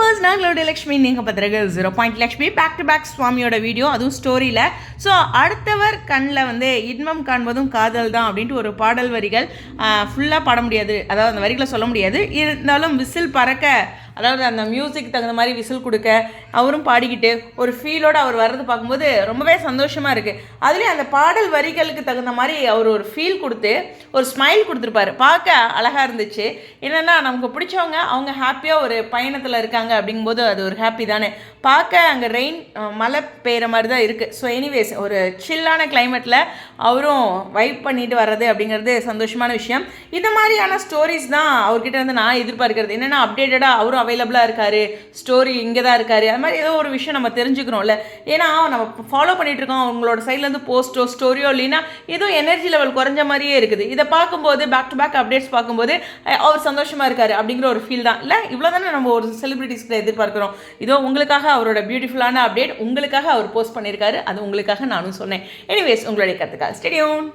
Viewers நாங்களுடைய Lakshmi நீங்கள் பார்த்துருக்க zero point Lakshmi. Back to back சுவாமியோட வீடியோ அதுவும் ஸ்டோரியில் ஸோ அடுத்தவர் கண்ணில் வந்து இன்பம் காண்பதும் காதல் தான் அப்படின்ட்டு ஒரு பாடல் வரிகள் ஃபுல்லாக பாட முடியாது. அதாவது அந்த வரிகளை சொல்ல முடியாது. இருந்தாலும் விசில் பறக்க அதாவது அந்த மியூசிக் தகுந்த மாதிரி விசில் கொடுக்க அவரும் பாடிக்கிட்டு ஒரு ஃபீலோடு அவர் வர்றது பார்க்கும்போது ரொம்பவே சந்தோஷமாக இருக்குது அதுலேயும் அந்த பாடல் வரிகளுக்கு தகுந்த மாதிரி அவர் ஒரு ஃபீல் கொடுத்து ஒரு ஸ்மைல் கொடுத்துருப்பாரு. பார்க்க அழகாக இருந்துச்சு. என்னென்னா நமக்கு பிடிச்சவங்க அவங்க ஹாப்பியாக ஒரு பயணத்தில் இருக்காங்க அப்படிங்கும்போது அது ஒரு ஹாப்பி தானே. பார்க்க அங்கே ரெயின் மழை பெய்கிற மாதிரி தான் இருக்குது ஸோ எனிவேஸ் ஒரு சில்லான கிளைமேட்டில் அவரும் வைப் பண்ணிட்டு வர்றது அப்படிங்கிறது சந்தோஷமான விஷயம். இந்த மாதிரியான ஸ்டோரிஸ் தான் அவர்கிட்ட வந்து நான் எதிர்பார்க்கறது. என்னென்னா அப்டேட்டடாக அவரும் அவைலபிளாக இருக்கார். ஸ்டோரி இங்கே தான் இருக்கார். அது மாதிரி ஏதோ ஒரு விஷயம் நம்ம தெரிஞ்சுக்கணும்ல. ஏன்னா நம்ம ஃபாலோ பண்ணிட்டு இருக்கோம். அவங்களோட சைட்லேருந்து போஸ்ட்டோ ஸ்டோரியோ இல்லைன்னா ஏதோ எனர்ஜி லெவல் குறைஞ்ச மாதிரியே இருக்குது. இதை பார்க்கும்போது பேக் டு பேக் அப்டேட்ஸ் பார்க்கும்போது அவர் சந்தோஷமாக இருக்காரு அப்படிங்கிற ஒரு ஃபீல் தான். இல்லை இவ்வளோ தானே நம்ம ஒரு செலிபிரிட்டிஸ்க்கு எதிர்பார்க்குறோம். இதோ உங்களுக்காக அவரோட பியூட்டிஃபுல்லான அப்டேட் உங்களுக்காக அவர் போஸ்ட் பண்ணியிருக்காரு அது உங்களுக்காக நானும் சொன்னேன். எனிவேஸ் உங்களுடைய கருத்துக்காக ஸ்டேடியம்